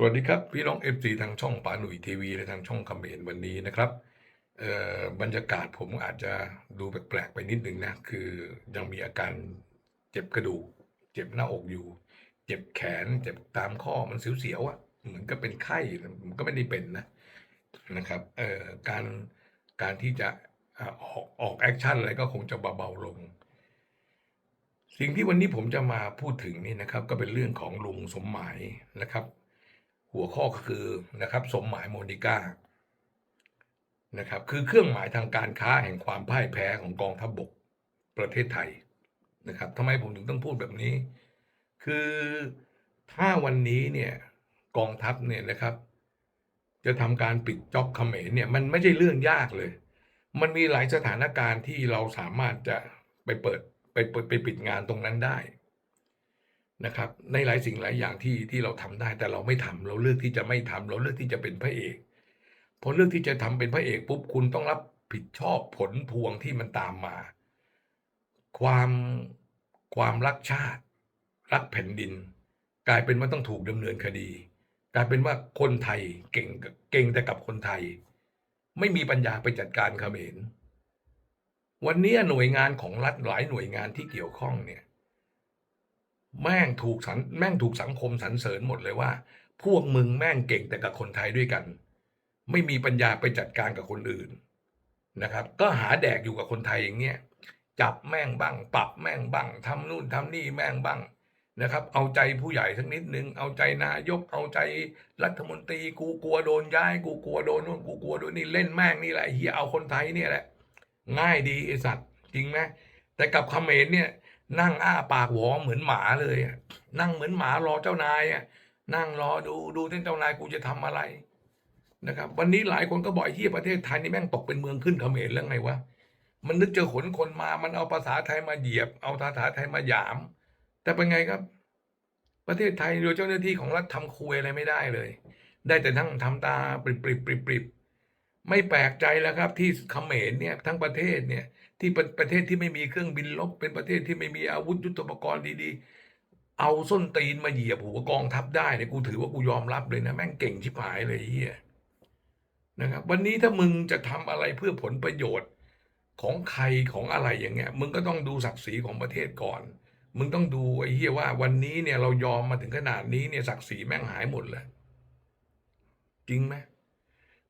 สวัสดีครับ พี่น้อง FC ทางช่องปาหนุ่ยทีวีและทางช่องคอมเมนต์วันนี้นะครับบรรยากาศผมอาจจะดูแปลกๆไปนิดนึงนะ คือยังมีอาการเจ็บกระดูก เจ็บหน้าอกอยู่ เจ็บแขน เจ็บตามข้อมันเสียวๆอะเหมือนก็เป็นไข้มันก็ไม่ได้เป็นนะนะครับเอ่อการการที่จะออกออกแอคชั่นอะไรก็คงจะเบาๆลง สิ่งที่วันนี้ผมจะมาพูดถึงนี่นะครับ ก็เป็นเรื่องของลุงสมหมายนะครับ หัวข้อก็คือนะครับสมหมายโมนิก้านะครับคือเครื่องหมายทางการค้าแห่งความพ่ายแพ้ของกองทัพบบกประเทศไทยนะครับทำไมผมถึงต้องพูดแบบนี้ คือถ้าวันนี้เนี่ยกองทัพเนี่ยนะครับ จะทำการปิดจ็อบเขมรเนี่ยมันไม่ใช่เรื่องยากเลย มันมีหลายสถานการณ์ที่เราสามารถจะไปเปิดไปเปิดไปปิดงานตรงนั้นได้ นะครับในหลายสิ่งหลายอย่างที่ที่เราทำได้ แต่เราไม่ทำเราเลือกที่จะไม่ทำเราเลือกที่จะเป็นพระเอกพอเลือกที่จะทำเป็นพระเอกปุ๊บคุณต้องรับผิดชอบผลพวงที่มันตามมา ความความรักชาติ รักแผ่นดิน กลายเป็นว่าต้องถูกดำเนินคดี กลายเป็นว่าคนไทยเก่งเก่งแต่กับคนไทย ไม่มีปัญญาไปจัดการเขมรวันนี้หน่วยงานของรัฐหลายหน่วยงานที่เกี่ยวข้องเนี่ย แม่งถูกสันแม่งถูกสังคมสรรเสริญหมดเลยว่า พวกมึงแม่งเก่งแต่กับคนไทยด้วยกัน ไม่มีปัญญาไปจัดการกับคนอื่นนะครับ ก็หาแดกอยู่กับคนไทยอย่างเงี้ยจับแม่งบ้าง ปรับแม่งบ้างทำนู่นทำนี่แม่งบ้างนะครับ เอาใจผู้ใหญ่สักนิดนึง เอาใจนายก เอาใจรัฐมนตรีกูกลัวโดนย้าย กูกลัวโดนนู่นกูกลัวโดนนี่เล่นแม่งนี่แหละเฮียเอาคนไทยเนี่ยแหละ ง่ายดีไอสัตว์จริงไหมแต่กับเขมรเนี่ย นั่งอ้าปากหวอเหมือนหมาเลยนั่งเหมือนหมารอเจ้านายอะนั่งรอดูดูที่เจ้านายกูจะทำอะไรนะครับ วันนี้หลายคนก็บอกไอ้ที่ประเทศไทยนี่แม่งตกเป็นเมืองขึ้นเขมรแล้วไงวะมันนึกจะขนคนมา มันเอาภาษาไทยมาเหยียบ เอาภาษาไทยมาหยาม แต่เป็นไงครับ ประเทศไทยโดยเจ้าหน้าที่ของรัฐทำคุยอะไรไม่ได้เลย ได้แต่ทั้งทำตาปริบปริบปริบปริบ ไม่แปลกใจแล้วครับที่เขมรเนี่ยทั้งประเทศเนี่ยที่เป็นประเทศที่ไม่มีเครื่องบินรบเป็นประเทศที่ไม่มีอาวุธยุทโธปกรณ์ดีๆ เอาส้นตีนมาเหยียบหัวกองทัพได้เนี่ยกูถือว่ากูยอมรับเลยนะแม่งเก่งชิบหายเลยเฮียนะครับวันนี้ถ้ามึงจะทำอะไรเพื่อผลประโยชน์ของใครของอะไรอย่างเงี้ย มึงก็ต้องดูศักดิ์ศรีของประเทศก่อน มึงต้องดูไอ้เฮียว่าวันนี้เนี่ยเรายอมมาถึงขนาดนี้เนี่ยศักดิ์ศรีแม่งหายหมดเลยจริงไหม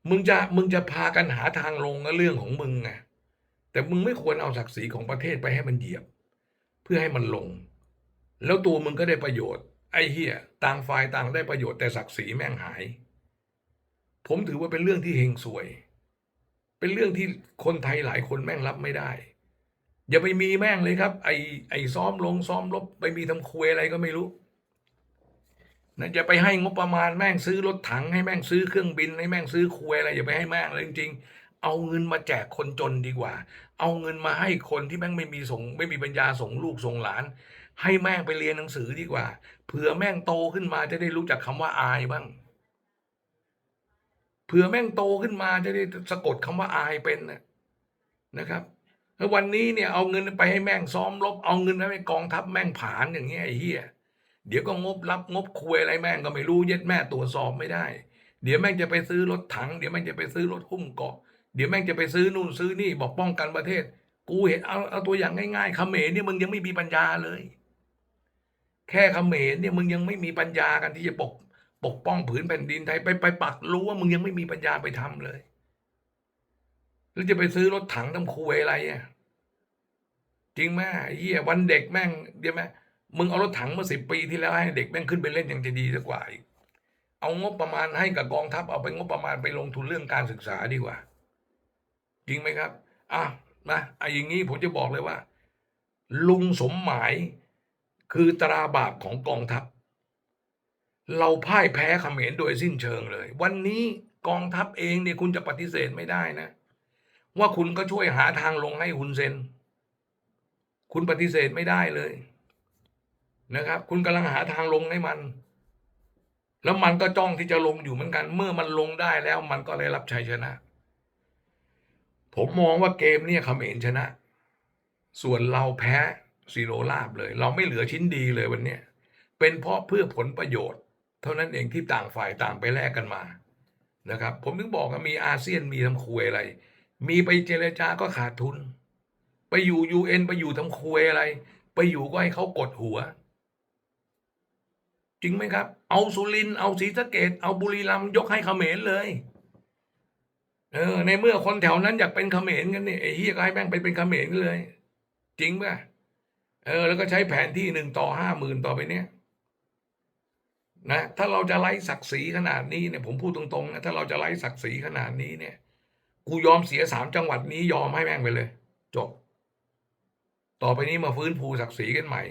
มึงจะมึงจะพากันหาทางลงก็เรื่องของมึงไงแต่มึงไม่ควรเอาศักดิ์ศรีของประเทศไปให้มันเหยียบ เพื่อให้มันลง แล้วตัวมึงก็ได้ประโยชน์ ไอ้เหี้ยต่างฝ่ายต่างได้ประโยชน์แต่ศักดิ์ศรีแม่งหาย ผมถือว่าเป็นเรื่องที่เฮงสวย เป็นเรื่องที่คนไทยหลายคนแม่งรับไม่ได้ อย่าไปมีแม่งเลยครับ ไอ้ไอ้ซ้อมลงซ้อมลบไปมีทำคุยอะไรก็ไม่รู้ นะจะไปให้งบประมาณแม่งซื้อรถถังให้แม่งซื้อเครื่องบินให้แม่งซื้อคุยอะไรอย่าไปให้แม่งเลยจริงๆ เอาเงินมาแจกคนจนดีกว่า เอาเงินมาให้คนที่แม่งไม่มีส่งไม่มีปัญญาส่งลูกส่งหลาน ให้แม่งไปเรียนหนังสือดีกว่า เผื่อแม่งโตขึ้นมาจะได้รู้จักคำว่าอายบ้าง เผื่อแม่งโตขึ้นมาจะได้สะกดคำว่าอายเป็นนะครับแล้ววันนี้เนี่ยเอาเงินไปให้แม่งซ้อมรบเอาเงินไปให้กองทัพแม่งผานอย่างเงี้ยไอ้เหี้ย เดี๋ยวก็งบรับงบคุยอะไรแม่งก็ไม่รู้เย็ดแม่ตรวจสอบไม่ได้ เดี๋ยวแม่งจะไปซื้อรถถัง เดี๋ยวแม่งจะไปซื้อรถหุ้มเกาะ เดี๋ยวแม่งจะไปซื้อนู่นซื้อนี่บอกป้องกันประเทศ กูเห็นเอาเอาตัวอย่างง่ายๆเขมรเนี่ยมึงยังไม่มีปัญญาเลย แค่เขมรเนี่ยมึงยังไม่มีปัญญากันที่จะปกปกป้องผืนแผ่นดินไทยไปไปปักรู้ว่ามึงยังไม่มีปัญญาไปทำเลย แล้วจะไปซื้อรถถังทำคุยอะไรอะจริงไหมเหี้ยวันเด็กแม่งเดี๋ยวไหม มึงเอารถถังเมื่อสิบปีที่แล้วให้เด็กแม่งขึ้นไปเล่นยังจะดีสักกว่าอีก เอางบประมาณให้กับกองทัพเอาไปงบประมาณไปลงทุนเรื่องการศึกษาดีกว่า จริงไหมครับ อะนะไอ้อย่างนี้ผมจะบอกเลยว่า ลุงสมหมายคือตราบาปของกองทัพ เราพ่ายแพ้เขมรโดยสิ้นเชิงเลย วันนี้กองทัพเองเนี่ยคุณจะปฏิเสธไม่ได้นะ ว่าคุณก็ช่วยหาทางลงให้ฮุนเซน คุณปฏิเสธไม่ได้เลย นะครับ คุณกำลังหาทางลงให้มัน แล้วมันก็จ้องที่จะลงอยู่เหมือนกัน เมื่อมันลงได้แล้วมันก็ได้รับชัยชนะ ผมมองว่าเกมเนี่ยเขมรชนะ ส่วนเราแพ้ซีโรลาบเลย เราไม่เหลือชิ้นดีเลยวันนี้เป็นเพราะเพื่อผลประโยชน์ เท่านั้นเองที่ต่างฝ่ายต่างไปแลกกันมานะครับ ผมถึงบอกว่ามีอาเซียนมีทำคุยอะไร มีไปเจรจาก็ขาดทุน ไปอยู่ยูเอ็นไปอยู่ทำคุยอะไร ไปอยู่ก็ให้เขากดหัว จริงไหมครับ เอาสุริน เอาศรีสะเกดเอาบุรีรัมย์ยกให้เขมรเลย เออ ในเมื่อคนแถวนั้นอยากเป็นเขมรกันเนี่ยไอ้เฮียก็ให้แม่งไปเป็นเขมรกันเลย จริงป่ะ เออ แล้วก็ใช้แผนที่หนึ่งต่อห้าหมื่นต่อไปเนี้ยนะถ้าเราจะไล่ศักดิ์ศรีขนาดนี้เนี่ยผมพูดตรงๆนะถ้าเราจะไล่ศักดิ์ศรีขนาดนี้เนี่ย กูยอมเสียสามจังหวัดนี้ยอมให้แม่งไปเลย จบ ต่อไปนี้มาฟื้นฟูศักดิ์ศรีกันใหม่